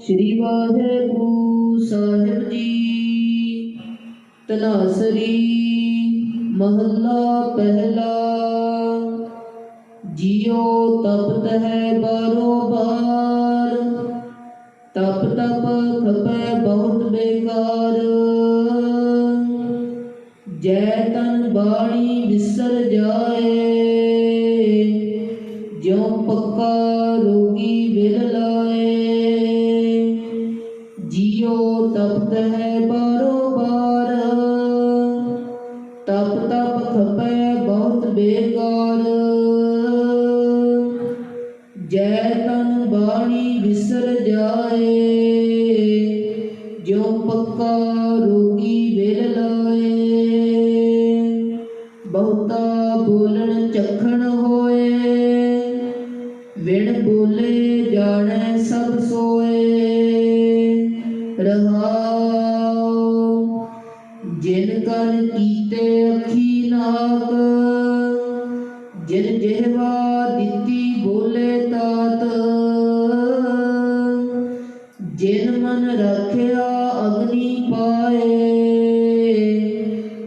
ਸ੍ਰੀ ਵਾਹਿਗੁਰੂ ਸਾਹਿਬ ਜੀ। ਤਨਾਸਰੀ ਮਹੱਲਾ ਪਹਿਲਾ। ਜਿਉ ਤਪਤ ਹੈ ਬਾਰੋ ਬਾਰ। ਤਪ ਤਪ ਖਪੈ ਬਹੁਤ ਬੇਕਾਰ। ਜੈ ਤਨ ਬਾਣੀ ਵਿਸਰ ਜਾਏ, ਜਿਉ ਪੱਕਾ ਰੋਗੀ ਜੈ ਤਨ ਬਾਣੀ ਵਿਸਰ ਜਾਏ, ਜਿਉ ਪੱਕਾ ਰੋਗੀ ਵਿਲ ਲਾਏ। ਬਹੁਤਾ ਬੋਲਣ ਚਖਣ ਹੋਏ, ਵਿਣ ਬੋਲੇ ਜਾਣੈ ਸਭ ਸੋਏ। ਰਹਾਉ ਜਿਨ ਕਨ ਕੀਤੇ ਅੱਖੀ ਨਾਕ ਜਿਨ ਜਿਹਵਾ ਜਿਨ ਮਨ ਰੱਖਿਆ ਅਗਨੀ ਪਾਏ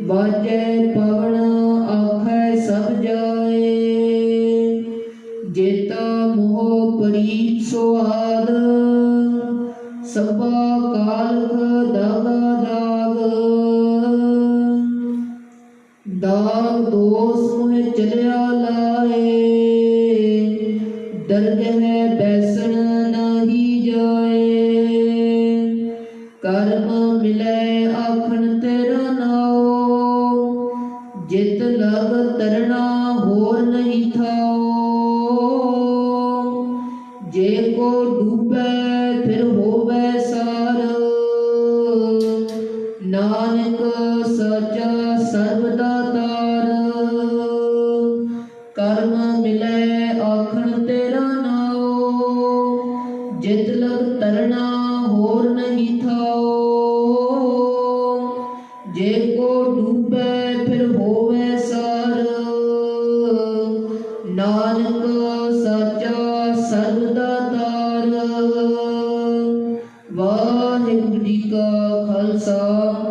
ਬਾਜੈ ਪਵਨ ਆਖੈ ਸਭ ਜਾਏ। ਜੇਤਾ ਮੋਹ ਪ੍ਰੀਤ ਸੁਆਦ ਸਭਾ ਕਾਲਖ ਦਾਗਾ ਦਾਗ। ਦਾਗ ਦੋਸ ਮੁਹਿ ਚਲਿਆ ਲਾਏ ਦਰਦ ਹੈ ਬੈਸਣ ਨਹੀਂ ਜਾਏ। ਮਿਲੇ ਆਖਣ ਤੇਰਾ ਨਾਉ। ਜਿਤ ਲਗ ਤਰਣਾ ਹੋਰ ਨਹੀਂ ਥਾਓ ਜੇ ਕੋ ਡੂਬੈ ਫਿਰ ਹੋਵੇ ਸਾਰ। ਨਾਨਕ ਸਚਾ ਸਰਬਦਾ ਤਾਰ। ਕਰਮ ਜੇ ਕੋ ਡੂਬੇ ਫਿਰ ਹੋਵੇ ਸਰ। ਨਾਨਕ ਸੱਚਾ ਸਰਦਾ ਤਾਰ। ਵਾਹਿਗੁਰੂ ਜੀ ਕਾ ਖਾਲਸਾ।